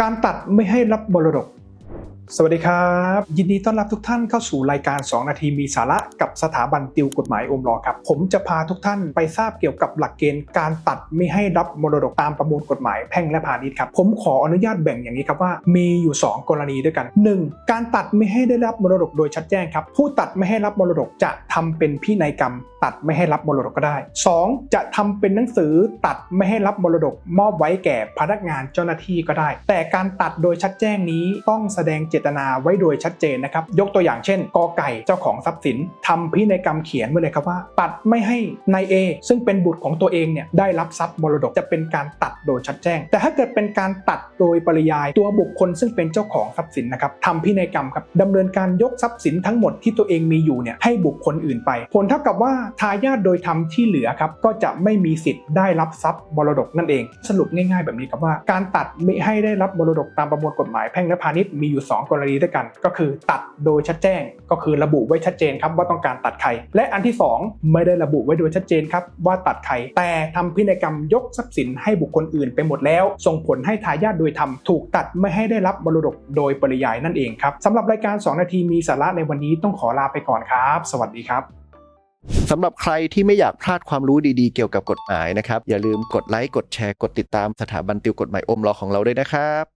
การตัดไม่ให้รับมรดก สวัสดีครับ ยินดีต้อนรับทุกท่านเข้าสู่รายการ 2 นาทีมีสาระกับสถาบันติวกฎหมายอมรอครับ ผมจะพาทุกท่านไปทราบเกี่ยวกับหลักเกณฑ์การตัดไม่ให้รับมรดกตามประมวลกฎหมายแพ่งและพาณิชย์ครับ ผมขออนุญาตแบ่งอย่างนี้ครับว่ามีอยู่ 2 กรณีด้วยกัน 1. การตัดไม่ให้ได้รับมรดกโดยชัดแจ้งครับ ผู้ตัดไม่ให้รับมรดกจะทำเป็นพินัยกรรม ตัดไม่ให้รับมรดกก็ได้ 2. จะทำเป็นหนังสือตัดไม่ให้รับมรดก มอบไว้แก่พนักงานเจ้าหน้าที่ก็ได้ แต่การตัดโดยชัดแจ้งนี้ต้องแสดงเจตนาไว้โดยชัดเจนนะครับ ยกตัวอย่างเช่นกอไก่เจ้าของทรัพย์สินทำพินัยกรรมเขียนไว้เลยครับว่า ตัดไม่ให้นายเอซึ่งเป็นบุตรของตัวเองเนี่ยได้รับทรัพย์มรดกจะเป็นการตัดโดยชัดแจ้ง แต่ถ้าเกิดเป็นการตัดโดยปริยายตัวบุคคลซึ่งเป็นเจ้าของทรัพย์สินนะครับทำพินัยกรรมครับดำเนินการยกทรัพย์สินทั้งหมดที่ตัวเองมีอยู่เนี่ยให้บุคคลอื่นไป ผลเท่ากับว่าทายาทโดยธรรมที่เหลือครับก็จะไม่มีสิทธิ์ได้รับทรัพย์มรดกนั่นเอง สรุปง่าย ๆ แบบนี้ครับว่า การตัดไม่ให้ได้รับมรดกตามประมวลกฎหมายแพ่งและพาณิชย์มีอยู่ 2กรณีด้วยกัน ก็คือตัดโดยชัดแจ้ง ก็คือระบุไว้ชัดเจนครับว่าต้องการตัดใคร และอันที่ 2 ไม่ได้ระบุไว้โดยชัดเจนครับว่าตัดใคร แต่ทำพินัยกรรมยกทรัพย์สินให้บุคคลอื่นไปหมดแล้ว ส่งผลให้ทายาทโดยธรรมถูกตัดไม่ให้ได้รับมรดกโดยปริยายนั่นเองครับสำหรับรายการ 2 นาทีมีสาระในวันนี้ต้องขอลาไปก่อนครับ สวัสดีครับสำหรับใครที่ไม่อยากพลาดความรู้ดีๆเกี่ยวกับกฎหมายนะครับ อย่าลืมกดไลค์กดแชร์กดติดตามสถาบันติวกฎหมายอมรอของเราด้วยนะครับ